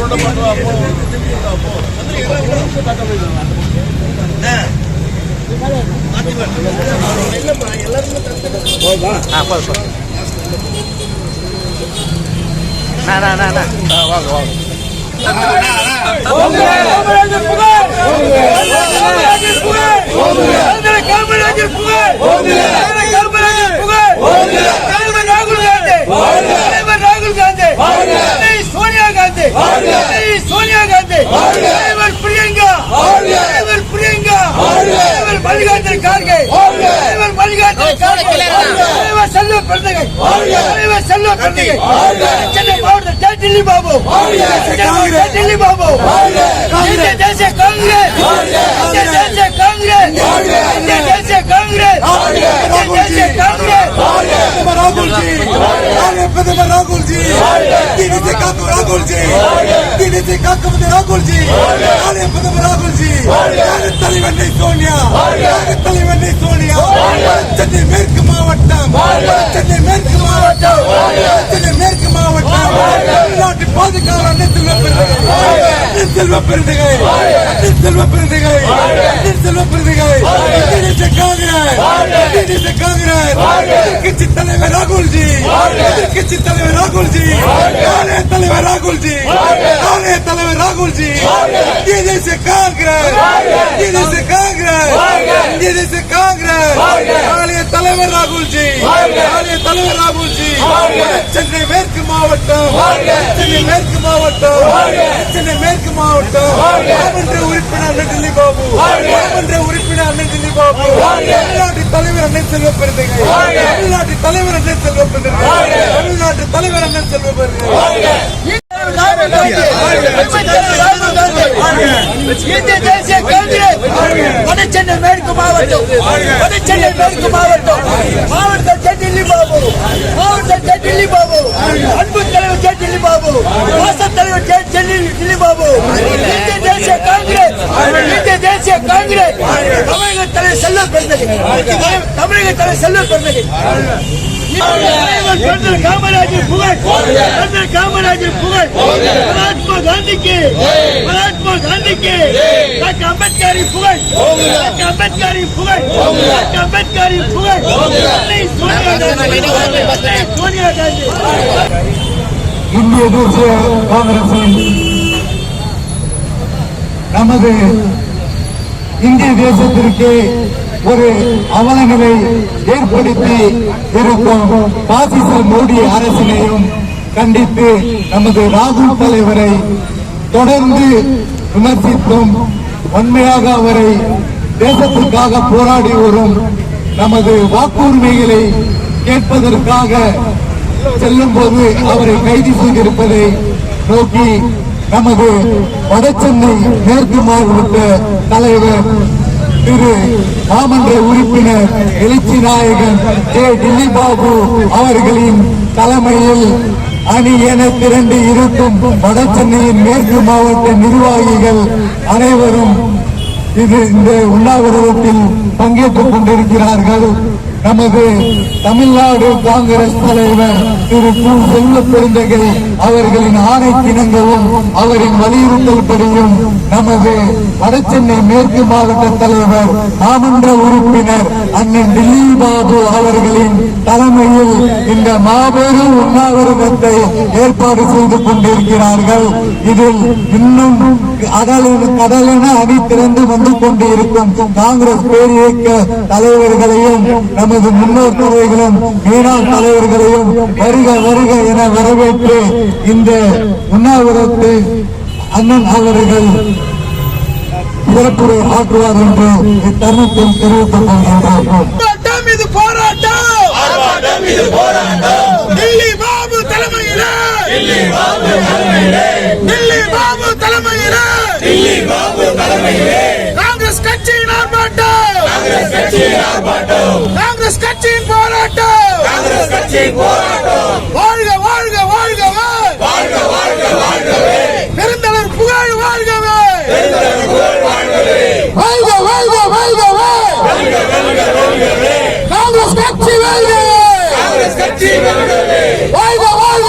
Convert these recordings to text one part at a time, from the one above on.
அப்புறம் பண்ணுவா போ போ ஆ போதும் போதும் நான் நான் நான் வாங்க வாங்க Sonia Gandhi driver Priyanka driver Priyanka driver Mallikarjuna Kharge driver Mallikarjuna Kharge driver Selvaperunthagai driver செல்வ பிறந்தகை சென்னை மாவட்டம் ஜெய டில்லி பாபு ஜெய டில்லி பாபு இந்திய தேசிய காங்கிரஸ் இந்திய தேசிய காங்கிரஸ் இந்திய தேசிய காங்கிரஸ் இந்திய தேசிய காங்கிரஸ் ராகுல் பிரதமர் ராகுல்ஜி. டிடிசி காக்கும் ராகுல்ஜி. டிடிசி காக்கும் ராகுல்ஜி. நாளைய பிரதமர் ராகுல்ஜி. தலைவன் சோனியா. தலைவன் சோனியா. சென்னை மேற்கு மாவட்டம். சென்னை மேற்கு மாவட்டம். சென்னை மேற்கு மாவட்டம். நாட்டு பாதுகாவலர் செல்வ பெருந்தகை. செல்வ பெருந்தகை. செல்வ பெருந்தகை. ஸ்டாலின் செல்வ பிரதிகள் காங்கிரஸ். காங்கிரஸ். கட்சி தலைவர் ராகுல்ஜி. எதிர்கட்சி தலைவர் ராகுல்ஜி. நாளைய தலைவர் ராகுல்ஜி. நாளைய தலைவர் ராகுல்ஜி. இந்திய தேச காங்கிரஸ். இந்திய தேச காங்கிரஸ். இந்திய தேச காங்கிரஸ். நாளைய தலைவர் ராகுல்ஜி. தலைவர் ராகுல் ஜி சென்னை மேற்கு மாவட்டம். சென்னை மேற்கு மாவட்டம். சென்னை மேற்கு மாவட்டம். மாமன்ற உறுப்பினர் அண்ணன் பாபு மாமன்ற உறுப்பினர் அண்ணன் பாபு தமிழ்நாட்டு தலைவர் அண்ணன் செல்வ பெருந்தகை தமிழ்நாட்டு தலைவர் அண்ணன் செல்வ பெருந்தகை தமிழ்நாட்டு தலைவர் அண்ணன் செல்வ பெருந்தகை இந்திய தேசிய காங்கிரஸ். வடசென்னை மேற்கு மாவட்டம். வடசென்னை மேற்கு மாவட்டம் மாவட்டம் ஜெய் டில்லி பாபு மாவட்டம் ஜெய் டில்லி பாபு அன்பு தலைவர் ஜெய் டில்லி பாபு வாச தலைவர் ஜெய் டில்லி டில்லி பாபு இந்திய தேசிய காங்கிரஸ் இந்திய தேசிய காங்கிரஸ் தமிழக தலைவர் செல்வ பெருந்தகை. தமிழக தலைவர் செல்வ பெருந்தகை. தலைவர் கர்னல் காமராஜர் புகழ். கர்னல் காமராஜர் புகழ். மகாத்மா காந்திக்கு. மகாத்மா காந்திக்கு. டாக்டர் அம்பேத்கரின் புகழ். டாக்டர் அம்பேத்கரின் புகழ். டாக்டர் அம்பேத்கரின் புகழ். அன்னை சோனியா காந்தி. அன்னை சோனியா காந்தி. இந்திய தேசிய காங்கிரசின் நமது இந்திய தேசத்திற்கு ஒரு அவலநிலை ஏற்படுத்தி இருக்கும் பாசிச மோடி அரசினையும் கண்டித்து நமது ராகுல் தலைவரை தொடர்ந்து விமர்சித்தும் உண்மையாக அவரை தேசத்திற்காக போராடி வரும் நமது வாக்குரிமைகளை கேட்பதற்காக செல்லும் போது அவரை கைது செய்திருப்பதை நோக்கி நமது வடசென்னை மேற்கு மாவட்ட தலைவர் திரு மாமன்ற உறுப்பினர் எழுச்சி நாயகன் ஜே டில்லி பாபு அவர்களின் தலைமையில் அணி என திரண்டு இருக்கும் வடசென்னையின் மேற்கு மாவட்ட நிர்வாகிகள் அனைவரும் இது இந்த உண்ணாவிரதத்தில் பங்கேற்றுக் கொண்டிருக்கிறார்கள். நமது தமிழ்நாடு காங்கிரஸ் தலைவர் திரு கு செல்வ பெருந்தகை அவர்களின் ஆணைக்கிணங்கவும் அவரின் வலியுறுத்தல்படியும் நமது வடசென்னை மேற்கு மாவட்ட தலைவர் மாமன்ற உறுப்பினர் அண்ணன் டில்லி பாபு அவர்களின் தலைமையில் இந்த மாபெரும் உண்ணாவிரதத்தை ஏற்பாடு செய்து கொண்டிருக்கிறார்கள். இதில் இன்னும் கடலில் கடலென அணி திறந்து வந்து கொண்டிருக்கும் காங்கிரஸ் பேரியக்க தலைவர்களையும் நமது முன்னோர் தலைவர்களும் மேலாள் தலைவர்களையும் வருக வருக என வரவேற்று இந்த உண்ணாவிரத்தை அண்ணன் அவர்கள் சிறப்புரை ஆற்றுவார் என்று இத்தருணத்தில் தெரிவித்துக் கொள்கின்றோம் போராட்டம் இது போராட்டம்! ஆர்ப்பாட்டம் இது போராட்டம்! டில்லி பாபு தலைமையிலே! டில்லி பாபு தலைமையிலே! டில்லி பாபு தலைமையிலே! டில்லி பாபு தலைமையிலே! காங்கிரஸ் கட்சியின் ஆர்ப்பாட்டம்! காங்கிரஸ் கட்சியின் ஆர்ப்பாட்டம். காங்கிரஸ் கட்சியின் போராட்டம். காங்கிரஸ் கட்சியின் போராட்டம். வாழ்க வாழ்க வாழ்கவே. வாழ்க வாழ்க வாழ்கவே. பெருந்தலைவர் புகழ் வாழ்கவே. பெருந்தலைவர் புகழ் வாழ்கவே. வாழ்க வாழ்க வாழ்கவே. வெல்க வெல்க வெல்கவே. காங்கிரஸ் கட்சி வாழ்கவே காங்கிரஸ் கட்சி வெல்கவே. வாழ்க வாழ்க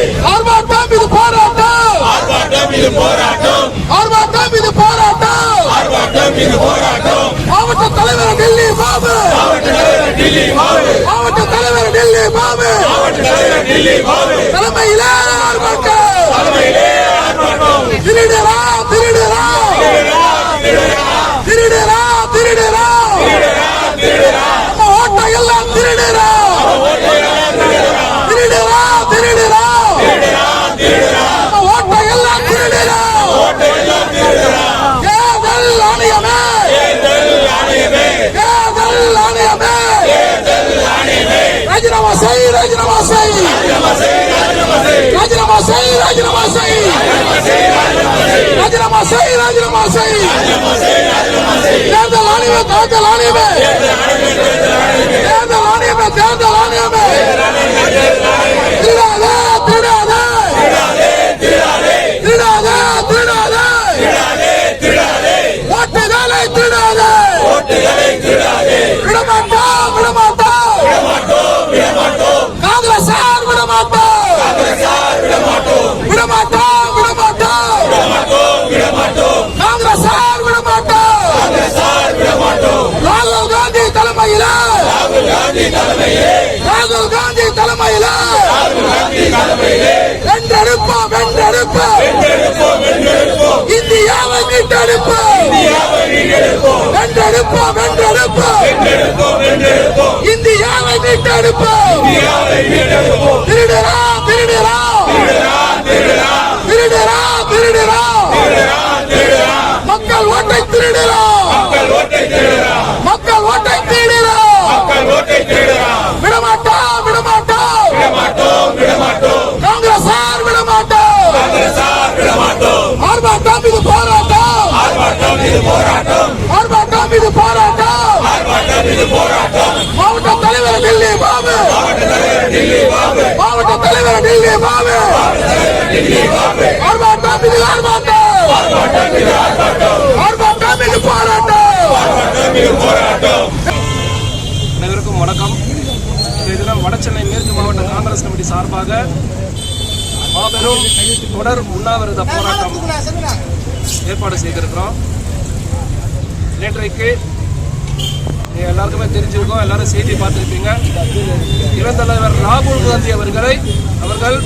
இங்கு போராட்டம். மாவட்ட தலைவர் டெல்லி மாவு. மாவட்ட தலைவர் டெல்லி மாவு. மாவட்ட தலைவர் டெல்லி மாவு. மாவட்ட தலைவர் டெல்லி மாவு. தலைமையிலே ஆர்ப்பாட்டம். திருடரா திருடரா. திருடரா திருடரா. திருடரா திருடரா. நம்ம எல்லாம் திருடரா. ராஜினாமா செய் ராஜினாமா செய். தேர்தல் ஆணையமே தேர்தல் ஆணையமே தேர்தல் ஆணையமே தேர்தல் ஆணையமே திருடாதே திருடாதே திருடாதே திருடாதே ஓட்டுகளை திருடாதே விடமாட்டோம் விடமாட்டோம் காங்கிரஸ் சார் விடமாட்டோம் விடமாட்டோம் விடமாட்டோம் காங்கிரஸ் சார் விடமாட்டோம் ராகுல் காந்தி தலைமையில ராகுல் காந்தி தலைமையில வென்றெடுப்போம் வென்றெடுப்போம் இந்தியாவை மீட்டெடுப்போம் வென்றெடுப்போம் வென்றெடுப்போம். இந்தியாவை மீட்டெடுப்போம். திருடுறா திருடுறா திருடுறா திருடுறா மக்கள் ஓட்டை திருடுறா மக்கள் ஓட்டை திருடுறா விடமாட்டோம் விடமாட்டோம் காங்கிரஸ் சார் விடமாட்டோம் ஆர்ப்பாட்டம் இது போராட்டம் ஆர்ப்பாட்டம் இது போராட்டம் மாவட்ட தலைவர் டெல்லி பாபு மாவட்ட தலைவர் டெல்லி பாபு ஆர்ப்பாட்டம் இது ஆர்ப்பாட்டம் ஆர்ப்பாட்டம் இது போராட்டம் அனைவருக்கும் வணக்கம் தினம் வடசென்னை மேற்கு மாவட்ட காங்கிரஸ் கமிட்டி சார்பாக மாபெரும் தொடர் உண்ணாவிரத போராட்டம் ஏற்பாடு செய்திருக்கிறோம் நேற்றைக்கு எல்லாருக்குமே தெரிஞ்சிருக்கோம் எல்லாரும் செய்தி பார்த்திருப்பீங்க. இளந்தலைவர் ராகுல் காந்தி அவர்களை அவர்கள்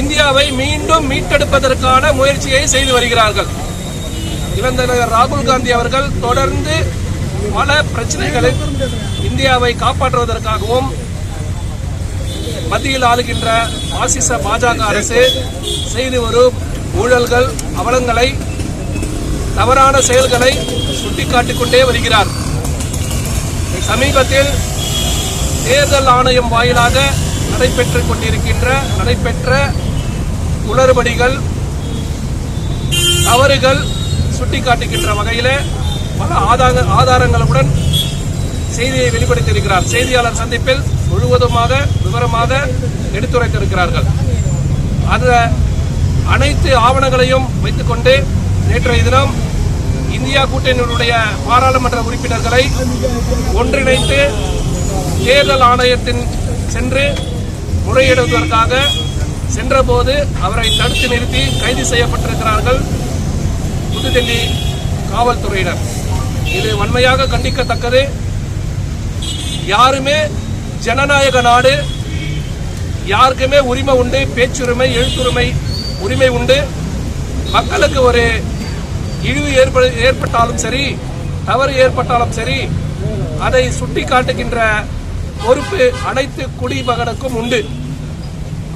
இந்தியாவை மீண்டும் மீட்டெடுப்பதற்கான முயற்சியை செய்து வருகிறார்கள். இளந்தலைவர் ராகுல் காந்தி அவர்கள் தொடர்ந்து பல பிரச்சனைகளை இந்தியாவை காப்பாற்றுவதற்காகவும் மத்தியில் ஆளுகின்ற பாசிச பாஜக அரசு செய்து வரும் ஊழல்கள் அவலங்களை தவறான செயல்களை சுட்டிக்காட்டிக் கொண்டே வருகிறார். சமீபத்தில் தேர்தல் ஆணையம் வாயிலாக நடைபெற்றுக் கொண்டிருக்கின்ற நடைபெற்ற உளறுபடிகள் தவறுகள் சுட்டிக்காட்டுகின்ற வகையில் பல ஆதார ஆதாரங்களுடன் செய்தியை வெளிப்படுத்தியிருக்கிறார். செய்தியாளர் சந்திப்பில் முழுவதுமாக விவரமாக எடுத்துரைத்திருக்கிறார்கள். அந்த அனைத்து ஆவணங்களையும் வைத்துக்கொண்டு நேற்றைய தினம் இந்தியா கூட்டணியினுடைய பாராளுமன்ற உறுப்பினர்களை ஒன்றிணைத்து தேர்தல் ஆணையத்தின் சென்று முறையிடுவதற்காக சென்றபோது அவரை தடுத்து நிறுத்தி கைது செய்யப்பட்டிருக்கிறார்கள் புதுடெல்லி காவல்துறையினர். இது வன்மையாக கண்டிக்கத்தக்கது. யாருமே ஜனநாயக நாடு யாருக்குமே உரிமை உண்டு பேச்சுரிமை எழுத்துரிமை உரிமை உண்டு. மக்களுக்கு ஒரு இழிவு ஏற்படு ஏற்பட்டாலும் சரி தவறு ஏற்பட்டாலும் சரி அதை சுட்டி காட்டுகின்ற பொறுப்பு அனைத்து குடிமகனுக்கும் உண்டு.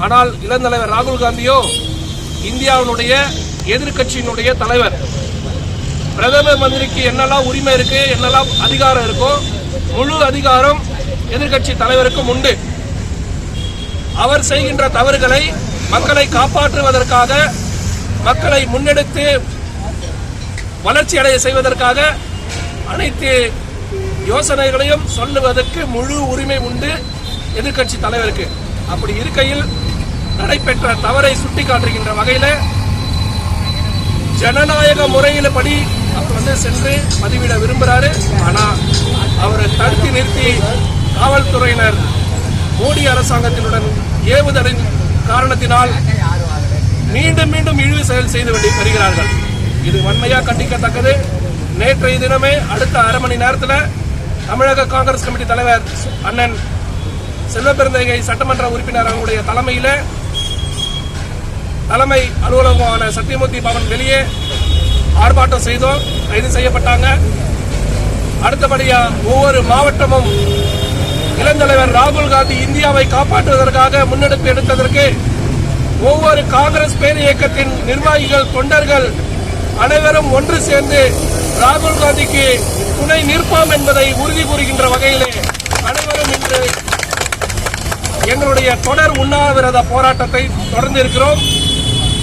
ஆனால் இளந்தலைவர் ராகுல் காந்தியோ இந்தியாவினுடைய எதிர்க்கட்சியினுடைய தலைவர். பிரதம மந்திரிக்கு என்னெல்லாம் உரிமை இருக்கு என்னெல்லாம் அதிகாரம் இருக்கோ முழு அதிகாரம் எதிர்க்கட்சி தலைவருக்கும் உண்டு. அவர் செய்கின்ற தவறுகளை மக்களை காப்பாற்றுவதற்காக மக்களை முன்னெடுத்து வளர்ச்சி அடைய செய்வதற்காக அனைத்து யோசனைகளையும் சொல்லுவதற்கு முழு உரிமை உண்டு எதிர்க்கட்சி தலைவருக்கு. அப்படி இருக்கையில் நடைபெற்ற தவறை சுட்டிக்காட்டுகின்ற வகையில் ஜனநாயக முறையில் படி அவர் வந்து சென்று பதிவிட விரும்புகிறாரு ஆனால் அவரை தடுத்து நிறுத்தி காவல்துறையினர் மோடி அரசாங்கத்தினுடன் ஏவுதலின் காரணத்தினால் மீண்டும் மீண்டும் இழிவு செயல் செய்து வருகிறார்கள். இது வன்மையாக கண்டிக்கத்தக்கது. நேற்றைய தினமே அடுத்த அரை மணி நேரத்தில் தமிழக காங்கிரஸ் கமிட்டி தலைவர் அண்ணன் செல்வபெருந்தகை சட்டமன்ற உறுப்பினர் அவர்களுடைய தலைமையில் தலைமை அலுவலகமான சத்தியமூர்த்தி பவன் வெளியே ஆர்ப்பாட்டம் செய்தோம். கைது செய்யப்பட்டாங்க. அடுத்தபடியாக ஒவ்வொரு மாவட்டமும் இளந்தலைவர் ராகுல் காந்தி இந்தியாவை காப்பாற்றுவதற்காக முன்னெடுப்பு எடுத்ததற்கு ஒவ்வொரு காங்கிரஸ் பேர் இயக்கத்தின் நிர்வாகிகள் தொண்டர்கள் அனைவரும் ஒன்று சேர்ந்து ராகுல் காந்திக்கு துணை நிற்போம் என்பதை உறுதி கூறுகின்ற வகையிலே அனைவரும் இன்று எங்களுடைய தொடர் உண்ணாவிரத போராட்டத்தை தொடர்ந்து இருக்கிறோம்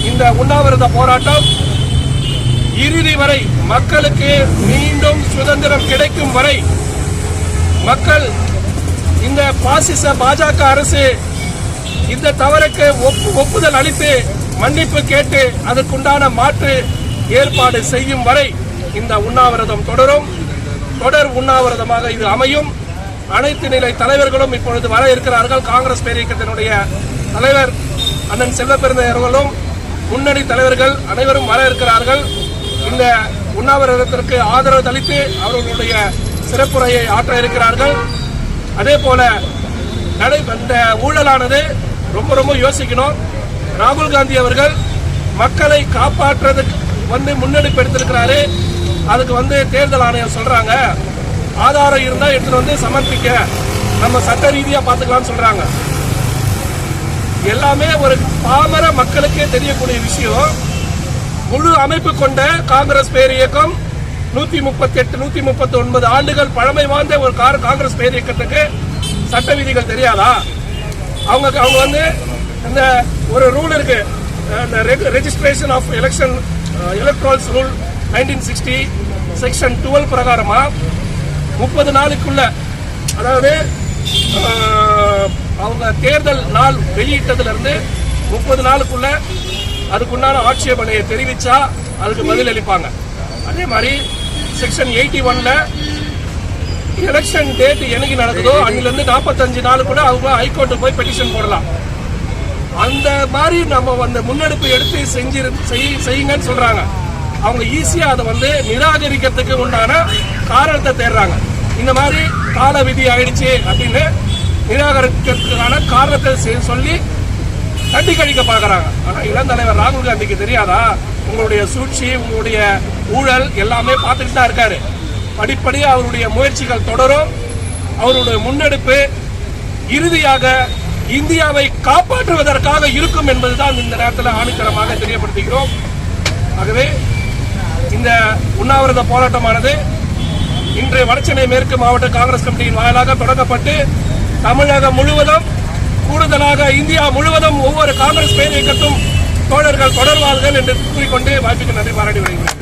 இந்த உண்ணாவிரத போராட்டம் இறுதி வரை மக்களுக்கு மீண்டும் சுதந்திரம் கிடைக்கும் வரை மக்கள் இந்த பாசிச பாஜக அரசு இந்த தவறுக்கு ஒப்பு- ஒப்புதல் அளித்து மன்னிப்பு கேட்டு அதற்குண்டான மாற்று ஏற்பாடு செய்யும் வரை இந்த உண்ணாவிரதம் தொடரும். தொடர் உண்ணாவிரதமாக இது அமையும். அனைத்து நிலை தலைவர்களும் இப்பொழுது வர இருக்கிறார்கள். காங்கிரஸ் பேரியக்கத்தினுடைய தலைவர் அண்ணன் செல்லப்பெருந்தையர்களும் முன்னணி தலைவர்கள் அனைவரும் வர இருக்கிறார்கள். இந்த உண்ணாவிரதத்திற்கு ஆதரவு அளித்து அவர்களுடைய சிறப்புரையை ஆற்ற இருக்கிறார்கள். அதே போல நடை இந்த ஊழலானது ரொம்ப ரொம்ப யோசிக்கணும். ராகுல் காந்தி அவர்கள் மக்களை காப்பாற்றுறதுக்கு வந்து முன்னெடுப்பு எடுத்திருக்கிறாரு அதுக்கு வந்து தேர்தல் ஆணையம் சொல்றாங்க. ஆதாரம் இருந்தால் எடுத்துட்டு வந்து சமர்ப்பிக்க. நம்ம சட்ட ரீதியாக பார்த்துக்கலாம்னு சொல்றாங்க. எல்லாமே ஒரு பாமர மக்களுக்கே தெரியக்கூடிய விஷயம். முழு அமைப்பு கொண்ட காங்கிரஸ் பேர் இயக்கம் நூத்தி முப்பத்தி எட்டு நூத்தி முப்பத்தி ஒன்பது ஆண்டுகள் பழமை வாய்ந்த ஒரு கார் காங்கிரஸ் பேர் இயக்கத்துக்கு சட்ட விதிகள் தெரியாதா? அவங்க அவங்க வந்து இந்த ஒரு ரூல் இருக்கு. இந்த registration of election electorals rule nineteen sixty section twelve பிரகாரமாக முப்பது நாளுக்குள்ள அதாவது அவங்க தேர்தல் நாள் வெளியிட்டதுலேருந்து முப்பது நாளுக்குள்ள அதுக்குண்டான ஆட்சேபனையை தெரிவித்தா அதுக்கு பதில் அளிப்பாங்க. அதே மாதிரி செக்ஷன் எயிட்டி ஒன்ல எலெக்ஷன் டேட் என்னைக்கு நடக்குதோ அன்னில இருந்து நாற்பத்தஞ்சு நாளுக்குள்ள அவங்க ஹைகோர்ட்டு போய் பெட்டிஷன் போடலாம். அந்த மாதிரி நம்ம அந்த முன்னெடுப்பு எடுத்து செஞ்சு செய்- செய்யுங்கன்னு சொல்றாங்க. அவங்க ஈஸியா அதை வந்து நிராகரிக்கிறதுக்கு உண்டான காரணத்தை தேடுறாங்க. இந்த மாதிரி கால விதி ஆயிடுச்சு அப்படின்னு நிராகரிக்கிறதுக்கான காரணத்தை செ- சொல்லி தட்டி கழிக்க பார்க்கறாங்க ஆனா இளந்தலைவர் ராகுல் காந்திக்கு தெரியாதா? உங்களுடைய சூழ்ச்சி உங்களுடைய ஊழல் எல்லாமே பார்த்துட்டு தான் இருக்காரு. படிப்படியாக அவருடைய முயற்சிகள் தொடரும். அவருடைய முன்னெடுப்பு இறுதியாக இந்தியாவை காப்பாற்றுவதற்காக இருக்கும் என்பதுதான் இந்த நேரத்தில் ஆணித்தரமாக தெரியப்படுத்துகிறோம். ஆகவே இந்த உண்ணாவிரத போராட்டமானது இன்று வடசென்னை மேற்கு மாவட்ட காங்கிரஸ் கமிட்டியின் வாயிலாக தொடங்கப்பட்டு தமிழகம் முழுவதும் கூடுதலாக இந்தியா முழுவதும் ஒவ்வொரு காங்கிரஸ் பேர் இயக்கத்தும் தோழர்கள் தொடர்வார்கள் என்று கூறிக்கொண்டு வாய்ப்புக்கு நன்றி பாராட்டி வருகிறேன்